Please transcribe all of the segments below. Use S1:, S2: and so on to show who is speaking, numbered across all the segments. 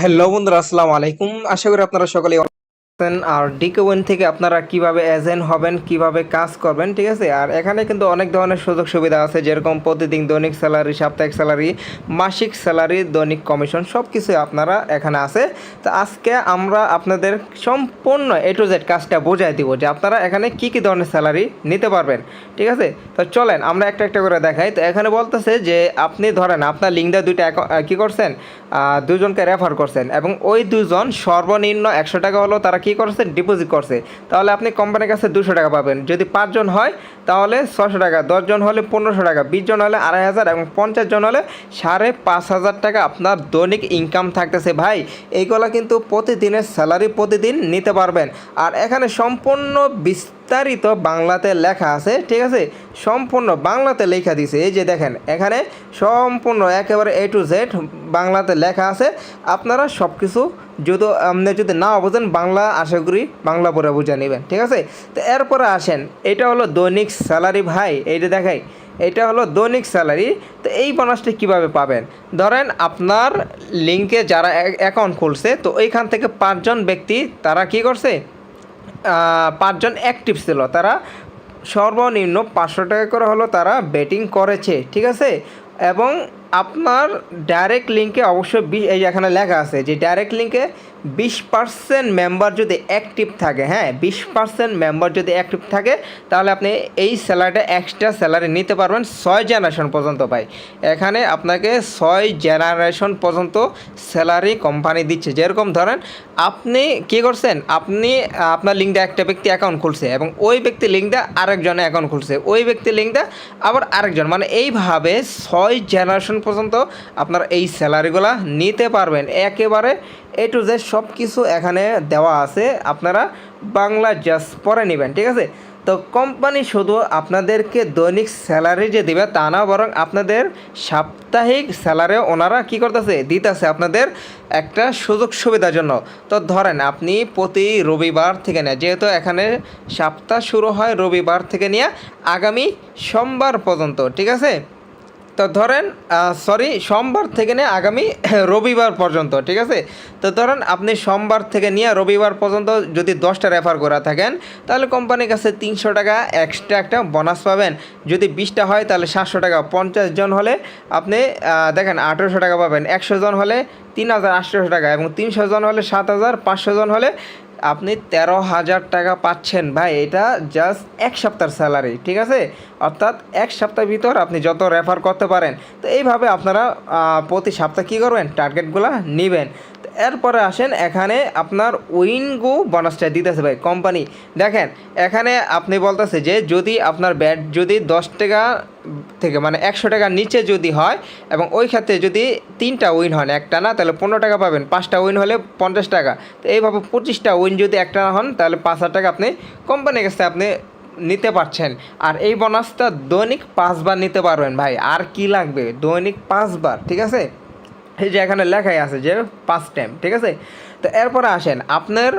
S1: Hello বন্ধুরা, আসসালামু আলাইকুম। আশা করি আপনারা সকলেই ভালো আছেন। আর ডিকোয়েন থেকে আপনারা কীভাবে এজেন্ট হবেন, কীভাবে কাজ করবেন, ঠিক আছে? আর এখানে কিন্তু অনেক ধরনের সুযোগ সুবিধা আছে, যেরকম প্রতিদিন দৈনিক স্যালারি সাপ্তাহিক স্যালারি মাসিক স্যালারি দৈনিক কমিশন সব কিছুই আপনারা এখানে আছে। তো আজকে আমরা আপনাদের সম্পূর্ণ এ টু জেড কাজটা বোঝাই দিব যে আপনারা এখানে কি কি ধরনের স্যালারি নিতে পারবেন, ঠিক আছে? তো চলেন, আমরা একটা একটা করে দেখাই। তো এখানে বলতেছে যে আপনি ধরেন, আপনার লিঙ্কটা দুইটা কি করছেন? দুজনকে রেফার করছেন এবং ওই দুজন সর্বনিম্ন একশো টাকা হলো তারা কি করছেন? ডিপোজিট করছে। তাহলে আপনি কোম্পানির কাছে দুশো টাকা পাবেন। যদি পাঁচজন হয়, তাহলে ছশো টাকা, দশজন হলে পনেরোশো টাকা বিশ জন হলে আড়াই হাজার এবং পঞ্চাশ জন হলে সাড়ে পাঁচ হাজার টাকা আপনার দৈনিক ইনকাম থাকতেছে। ভাই, এইগুলো কিন্তু প্রতিদিনের স্যালারি প্রতিদিন নিতে পারবেন। আর এখানে সম্পূর্ণ বিস্তারিত বাংলাতে লেখা আছে, ঠিক আছে? সম্পূর্ণ বাংলাতে লেখা দিছে। এই যে দেখেন, এখানে সম্পূর্ণ একেবারে এ টু জেড বাংলাতে লেখা আছে। আপনারা সব কিছু যদি, আপনি যদি না বোঝেন, বাংলা আশা করি বাংলা পড়ে বুঝে নেবেন, ঠিক আছে? তো এরপরে আসেন, এটা হলো দৈনিক স্যালারি ভাই এইটা দেখাই, এটা হলো দৈনিক স্যালারি। তো এই বোনাসটা কীভাবে পাবেন? ধরেন আপনার লিঙ্কে যারা অ্যাকাউন্ট খুলছে, তো এইখান থেকে পাঁচজন ব্যক্তি, তারা কি করছে? পাঁচজন অ্যাক্টিভ ছিল। তারা সর্বনিম্ন পাঁচশো টাকা করে হলো তারা ব্যাটিং করেছে, ঠিক আছে? এবং আপনার ডাইরেক্ট লিঙ্কে অবশ্যই এই এখানে লেখা আছে যে ডাইরেক্ট লিঙ্কে বিশ পার্সেন্ট মেম্বার যদি অ্যাক্টিভ থাকে হ্যাঁ বিশ পার্সেন্ট মেম্বার যদি অ্যাক্টিভ থাকে, তাহলে আপনি এই স্যালারিটা এক্সট্রা স্যালারি নিতে পারবেন ছয় জেনারেশন পর্যন্ত পাই এখানে আপনাকে ছয় জেনারেশন পর্যন্ত স্যালারি কোম্পানি দিচ্ছে। যেরকম ধরেন, আপনি কি করছেন? আপনি, আপনার লিঙ্কটা একটা ব্যক্তি অ্যাকাউন্ট খুলছে এবং ওই ব্যক্তি লিঙ্কটা আরেকজনে অ্যাকাউন্ট খুলছে। ওই ব্যক্তি লিঙ্কটা আবার আরেকজন। মানে এইভাবে ছয় জেনারেশন পর্যন্ত আপনার এই স্যালারিগুলো নিতে পারবেন। একেবারে এ টু জেড সব কিছু এখানে দেওয়া আছে। আপনারা বাংলা জাস্ট পরে নেবেন, ঠিক আছে? তো কোম্পানি শুধু আপনাদেরকে দৈনিক স্যালারি যে দিবে তা না, বরং আপনাদের সাপ্তাহিক স্যালারি ওনারা কি করতেছে? দিতেছে আপনাদের একটা সুযোগ সুবিধার জন্য। তো ধরেন আপনি প্রতি রবিবার থেকে নেয়, যেহেতু এখানে সপ্তাহ শুরু হয় রবিবার থেকে নিয়ে আগামী সোমবার পর্যন্ত, ঠিক আছে? তো ধরেন সরি সোমবার থেকে নিয়ে আগামী রবিবার পর্যন্ত, ঠিক আছে? তো ধরেন, আপনি সোমবার থেকে নিয়ে রবিবার পর্যন্ত যদি দশটা রেফার করে থাকেন, তাহলে কোম্পানির কাছে তিনশো টাকা এক্সট্রা একটা বোনাস পাবেন। যদি বিশটা হয়, তাহলে সাতশো টাকা। পঞ্চাশ জন হলে আপনি দেখেন, আঠেরোশো টাকা পাবেন। একশো জন হলে তিন হাজার আটশোশো টাকা এবং তিনশো জন হলে সাত হাজার পাঁচশো জন হলে আপনি তেরো হাজার টাকা পাচ্ছেন। ভাই, এটা জাস্ট এক সপ্তাহের স্যালারি ঠিক আছে? অর্থাৎ এক সপ্তাহের ভিতর আপনি যত রেফার করতে পারেন, তো এইভাবে আপনারা প্রতি সপ্তাহে কী করবেন? টার্গেটগুলো নেবেন। এরপরে আসেন এখানে আপনার উইনগো বোনাসটা দিতেছে ভাই কোম্পানি দেখেন, এখানে আপনি বলতেছে যে যদি আপনার ব্যাট যদি দশ টাকা থেকে মানে একশো টাকার নিচে যদি হয় এবং ওই ক্ষেত্রে যদি তিনটা উইন হন একটা না, তাহলে পনেরো টাকা পাবেন। পাঁচটা উইন হলে পঞ্চাশ টাকা। তো এইভাবে পঁচিশটা উইন যদি একটা না হন, তাহলে পাঁচ হাজার টাকা আপনি কোম্পানির কাছে আপনি নিতে পারছেন। আর এই বোনাসটা দৈনিক পাঁচবার নিতে পারবেন ভাই। আর কি লাগবে? দৈনিক পাঁচবার, ঠিক আছে? এই যে এখানে লেখাই আছে যে পাঁচ টাইম ঠিক আছে? তো এরপরে আসেন, আপনার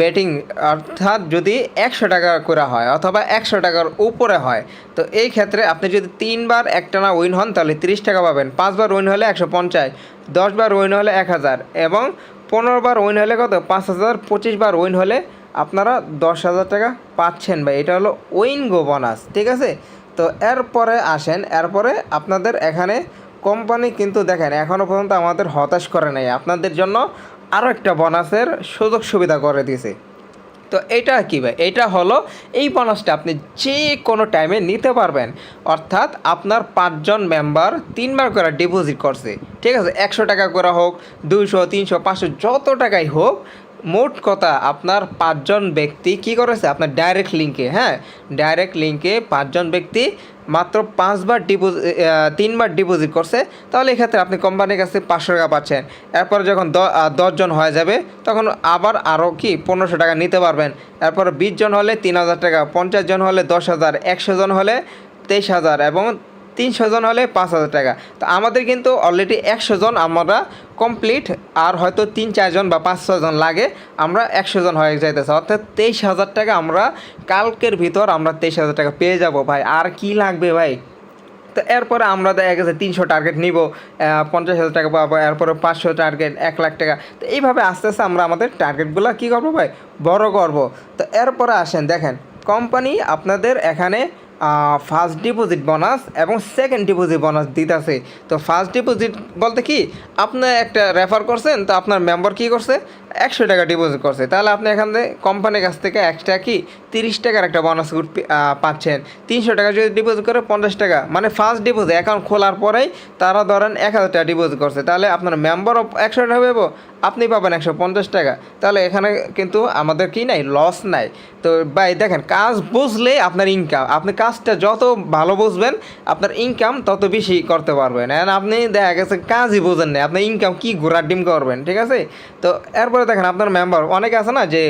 S1: ব্যাটিং অর্থাৎ যদি একশো টাকা করে হয় অথবা একশো টাকার উপরে হয়, তো এই ক্ষেত্রে আপনি যদি তিনবার একটানা উইন হন, তাহলে তিরিশ টাকা পাবেন। পাঁচবার উইন হলে একশো পঞ্চাশ, দশবার উইন হলে এক হাজার এবং পনেরো বার উইন হলে কত? পাঁচ হাজার পঁচিশ বার উইন হলে আপনারা দশ হাজার টাকা পাচ্ছেন ভাই। এটা হলো উইন গো বোনাস ঠিক আছে? তো এরপরে আসেন, এরপরে আপনাদের এখানে কোম্পানি কিন্তু দেখেন এখনও পর্যন্ত আমাদের হতাশ করে নাই। আপনাদের জন্য আরও একটা বোনাসের সুযোগ সুবিধা করে দিয়েছে। তো এটা কী ভাই? এটা হলো এই বোনাসটা আপনি যে কোনো টাইমে নিতে পারবেন। অর্থাৎ আপনার পাঁচজন মেম্বার তিনবার করে ডিপোজিট করছে। ঠিক আছে? একশো টাকা করে হোক, দুইশো, তিনশো, পাঁচশো, যত টাকাই হোক মোট কথা আপনার পাঁচজন ব্যক্তি কি করেছে? আপনার ডাইরেক্ট লিঙ্কে হ্যাঁ? ডাইরেক্ট লিঙ্কে পাঁচজন ব্যক্তি মাত্র পাঁচবার ডিপোজিট তিনবার ডিপোজিট করছে। তাহলে এক্ষেত্রে আপনি কোম্পানির কাছে পাঁচশো টাকা পাচ্ছেন। এরপরে যখন দশজন হয়ে যাবে, তখন আবার আরও কি পনেরোশো টাকা নিতে পারবেন। এরপর বিশজন হলে তিন হাজার টাকা, পঞ্চাশ জন হলে দশ হাজার, একশো জন হলে তেইশ হাজার এবং তিনশো জন হলে পাঁচ হাজার টাকা। তো আমাদের কিন্তু অলরেডি একশো জন আমরা কমপ্লিট আর হয়তো তিন চারজন বা পাঁচ ছজন লাগে, আমরা একশো জন হয়ে যাইতেছে। অর্থাৎ তেইশ হাজার টাকা আমরা কালকের ভিতর আমরা তেইশ হাজার টাকা পেয়ে যাব ভাই। আর কি লাগবে ভাই? তো এরপরে আমরা দেখা গেছে তিনশো টার্গেট নিব পঞ্চাশ হাজার টাকা পাবো, এরপরে পাঁচশো টার্গেট এক লাখ টাকা। তো এইভাবে আস্তে আস্তে আমরা আমাদের টার্গেটগুলো কী করব ভাই? বড় করব। তো এরপরে আসেন, দেখেন কোম্পানি আপনাদের এখানে ফার্স্ট ডিপোজিট বোনাস এবং সেকেন্ড ডিপোজিট বোনাস দিতেছে। তো ফার্স্ট ডিপোজিট বলতে কি, আপনি একটা রেফার করছেন, তো আপনার মেম্বার কি করছে? একশো টাকা ডিপোজিট করছে। তাহলে আপনি এখান থেকে কোম্পানির কাছ থেকে এক্সট্রা কি? তিরিশ টাকার একটা বোনাস পাচ্ছেন। তিনশো টাকা যদি ডিপোজিট করে পঞ্চাশ টাকা মানে ফার্স্ট ডিপোজিট অ্যাকাউন্ট খোলার পরেই তারা ধরেন এক হাজার টাকা ডিপোজিট করছে। তাহলে আপনার মেম্বারও একশো টাকা পাবো আপনি পাবেন একশো পঞ্চাশ টাকা। তাহলে এখানে কিন্তু আমাদের কি নাই? লস নাই। তো ভাই, দেখেন, কাজ বুঝলে আপনার ইনকাম আপনি কাজটা যত ভালো বুঝবেন, আপনার ইনকাম তত বেশি করতে পারবেন। এখন আপনি দেখা গেছে কাজই বোঝেন না আপনার ইনকাম কী ঘোরার ডিম করবেন, ঠিক আছে? তো এরপরে দেখেন আপনার মেম্বার অনেকে আছে না যে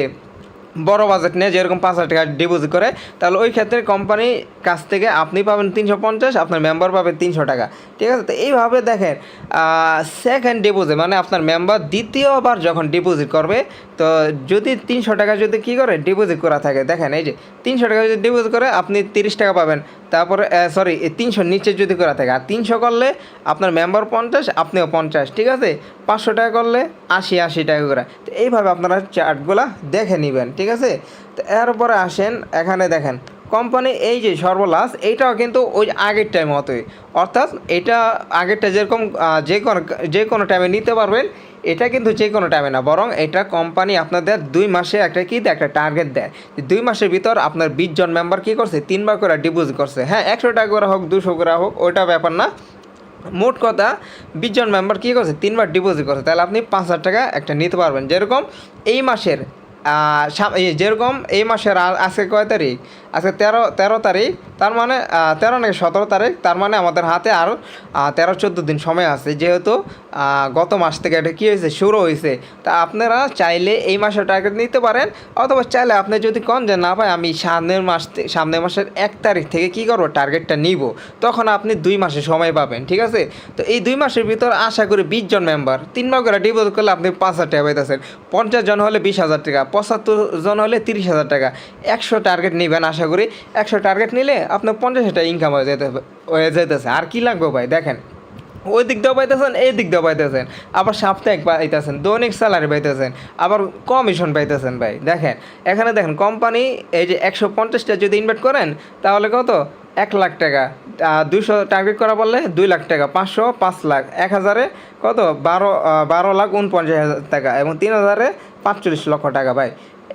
S1: বড় বাজেট নিয়ে যেরকম পাঁচ হাজার টাকা ডিপোজিট করে, তাহলে ওই ক্ষেত্রে কোম্পানি কাছ থেকে আপনি পাবেন তিনশো পঞ্চাশ, আপনার মেম্বার পাবে তিনশো টাকা। ঠিক আছে? তো এইভাবে দেখেন সেকেন্ড ডিপোজিট মানে আপনার মেম্বার দ্বিতীয়বার যখন ডিপোজিট করবে, তো যদি তিনশো টাকা যদি কী করে? ডিপোজিট করা থাকে। দেখেন, এই যে তিনশো টাকা যদি ডিপোজিট করে, আপনি তিরিশ টাকা পাবেন। তারপরে সরি তিনশো নিচে যদি করা থাকে, আর তিনশো করলে আপনার মেম্বার পঞ্চাশ, আপনিও পঞ্চাশ, ঠিক আছে? পাঁচশো টাকা করলে আশি আশি টাকা করে। তো এইভাবে আপনারা চার্টগুলা দেখে নেবেন, ঠিক আছে? তো এরপরে আসেন, এখানে দেখেন কোম্পানি এই যে সর্বলাস এইটাও কিন্তু ওই আগের টাইম মতোই অর্থাৎ এটা আগেরটা যেরকম যে কোনো যে কোনো টাইমে নিতে পারবেন, এটা কিন্তু যে কোনো টাইমে না। বরং এটা কোম্পানি আপনাদের দুই মাসে একটা কি একটা টার্গেট দেয়। দুই মাসের ভিতর আপনার বিশ জন মেম্বার কী করছে? তিনবার করে ডিপোজিট করছে। হ্যাঁ একশো টাকা করে হোক, দুশো করে হোক, ওইটা ব্যাপার না। মোট কথা, বিশ জন মেম্বার কী করছে? তিনবার ডিপোজিট করছে। তাহলে আপনি পাঁচ হাজার টাকা একটা নিতে পারবেন। যেরকম এই মাসের যেরকম এই মাসের আজকে কয় তারিখ? আজকে তেরো তেরো তারিখ, তার মানে তেরো নাকি সতেরো তারিখ, তার মানে আমাদের হাতে আরও তেরো, চোদ্দ দিন সময় আছে। যেহেতু গত মাস থেকে এটা কী হয়েছে? শুরু হয়েছে। তা আপনারা চাইলে এই মাসের টার্গেট নিতে পারেন, অথবা চাইলে আপনি যদি কন যে, না ভাই, আমি সামনের মাস সামনের মাসের এক তারিখ থেকে কী করব? টার্গেটটা নিব। তখন আপনি দুই মাসে সময় পাবেন, ঠিক আছে? তো এই দুই মাসের ভিতর আশা করি বিশ জন মেম্বার তিন তিনবার করে ডিপোজিট করলে আপনি পাঁচ হাজার টাকা পাইতেছেন। পঞ্চাশ জন হলে বিশ হাজার টাকা, পঁচাত্তর জন হলে তিরিশ হাজার টাকা। একশো টার্গেট নেবেন আশা করি একশো টার্গেট নিলে আপনার পঞ্চাশ হাজার ইনকাম হয়ে যেতে হয়ে যেতেছে। আর কী লাগবে ভাই? দেখেন, ওই দিক দিয়েও পাইতেছেন, এই দিক দিয়েও পাইতেছেন। আবার সাপ্তাহিক পাইতেছেন, দৈনিক স্যালারি পাইতেছেন, আবার কমিশন পাইতেছেন ভাই। দেখেন, এখানে দেখেন কোম্পানি এই যে একশো পঞ্চাশটা যদি ইনভেস্ট করেন, তাহলে কত? এক লাখ টাকা। দুইশো টার্গেট করা বললে দুই লাখ টাকা, পাঁচশো, পাঁচ লাখ। এক হাজারে কত? বারো বারো লাখ উনপঞ্চাশ হাজার টাকা এবং তিন হাজারে পাঁচচল্লিশ লক্ষ টাকা ভাই।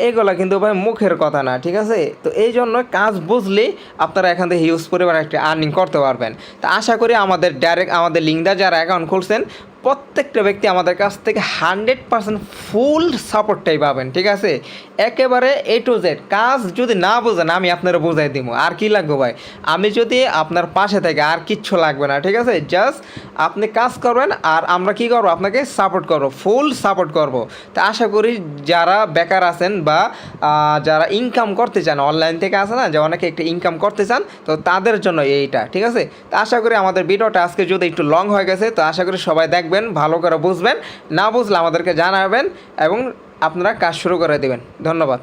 S1: এইগুলো কিন্তু ভাই মুখের কথা না, ঠিক আছে? তো এই জন্য কাজ বুঝলেই আপনারা এখান থেকে হিউজ পরিমাণ একটা আর্নিং করতে পারবেন। তো আশা করি আমাদের ডাইরেক্ট আমাদের লিঙ্কদা যারা অ্যাকাউন্ট খুলছেন প্রত্যেকটা ব্যক্তি আমাদের কাছ থেকে হান্ড্রেড পার্সেন্ট ফুল সাপোর্টটাই পাবেন, ঠিক আছে? একেবারে এ টু জেড কাজ যদি না বোঝেন, আমি আপনারা বোঝাই দিব আর কি লাগবে ভাই? আমি যদি আপনার পাশে থেকে আর কিচ্ছু লাগবে না, ঠিক আছে? জাস্ট আপনি কাজ করবেন আর আমরা কি করব? আপনাকে সাপোর্ট করব, ফুল সাপোর্ট করব। তা আশা করি যারা বেকার আছেন বা যারা ইনকাম করতে চান অনলাইন থেকে আসে না, যে অনেকে একটু ইনকাম করতে চান, তো তাদের জন্য এইটা, ঠিক আছে? তো আশা করি আমাদের ভিডিওটা আজকে যদি একটু লং হয়ে গেছে, তো আশা করি সবাই দেখবেন, ভালো করে বুঝবেন, না বুঝলে আমাদেরকে জানাবেন এবং আপনারা কাজ শুরু করে দেবেন। ধন্যবাদ।